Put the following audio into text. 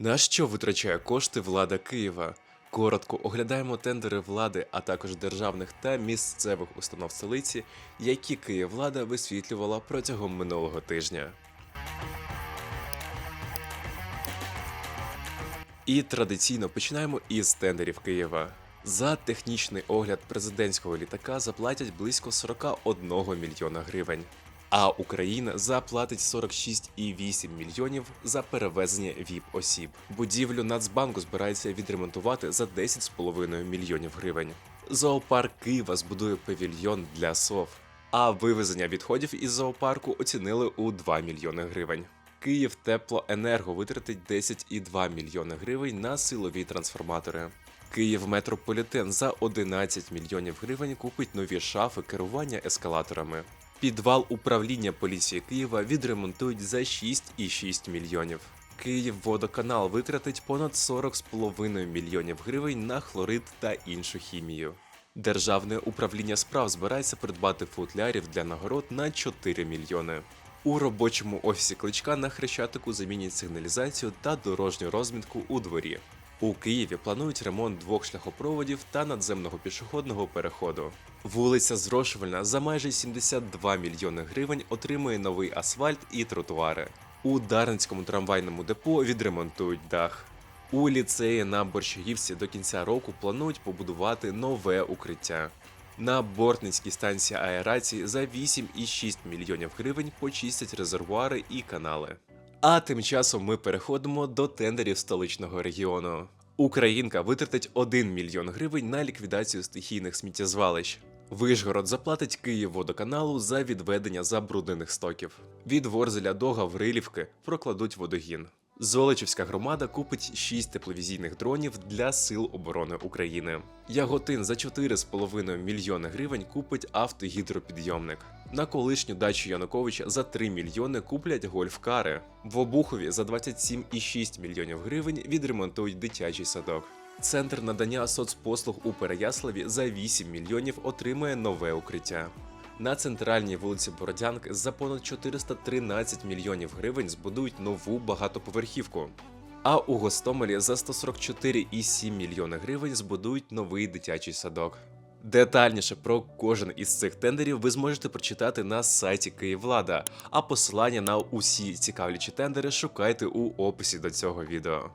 На що витрачає кошти влада Києва? Коротко оглядаємо тендери влади, а також державних та місцевих установ столиці, які Київвлада висвітлювала протягом минулого тижня. І традиційно починаємо із тендерів Києва. За технічний огляд президентського літака заплатять близько 41 мільйона гривень. А Україна заплатить 46,8 мільйонів за перевезення ВІП осіб. Будівлю Нацбанку збирається відремонтувати за 10,5 мільйонів гривень. Зоопарк Києва збудує павільйон для сов. А вивезення відходів із зоопарку оцінили у 2 мільйони гривень. Київ Теплоенерго витратить 10,2 мільйони гривень на силові трансформатори. Київ Метрополітен за 11 мільйонів гривень купить нові шафи керування ескалаторами. Підвал управління поліції Києва відремонтують за 6,6 мільйонів. Київводоканал витратить понад 40,5 мільйонів гривень на хлорид та іншу хімію. Державне управління справ збирається придбати футлярів для нагород на 4 мільйони. У робочому офісі кличка на хрещатику замінять сигналізацію та дорожню розмітку у дворі. У Києві планують ремонт двох шляхопроводів та надземного пішохідного переходу. Вулиця Зрошувальна за майже 72 мільйони гривень отримує новий асфальт і тротуари. У Дарницькому трамвайному депо відремонтують дах. У ліцеї на Борщагівці до кінця року планують побудувати нове укриття. На Бортницькій станції аерації за 8,6 мільйонів гривень почистять резервуари і канали. А тим часом ми переходимо до тендерів столичного регіону. Українка витратить 1 мільйон гривень на ліквідацію стихійних сміттєзвалищ. Вишгород заплатить Київводоканалу за відведення забруднених стоків. Від Ворзеля до Гаврилівки прокладуть водогін. Золочівська громада купить 6 тепловізійних дронів для Сил оборони України. Яготин за 4,5 мільйони гривень купить автогідропідйомник. На колишню дачу Януковича за 3 мільйони куплять гольф-кари. В Обухові за 27,6 мільйонів гривень відремонтують дитячий садок. Центр надання соцпослуг у Переяславі за 8 мільйонів отримає нове укриття. На центральній вулиці Бородянки за понад 413 мільйонів гривень збудують нову багатоповерхівку. А у Гостомелі за 144,7 мільйони гривень збудують новий дитячий садок. Детальніше про кожен із цих тендерів ви зможете прочитати на сайті Київлада, а посилання на усі цікавлячі тендери шукайте у описі до цього відео.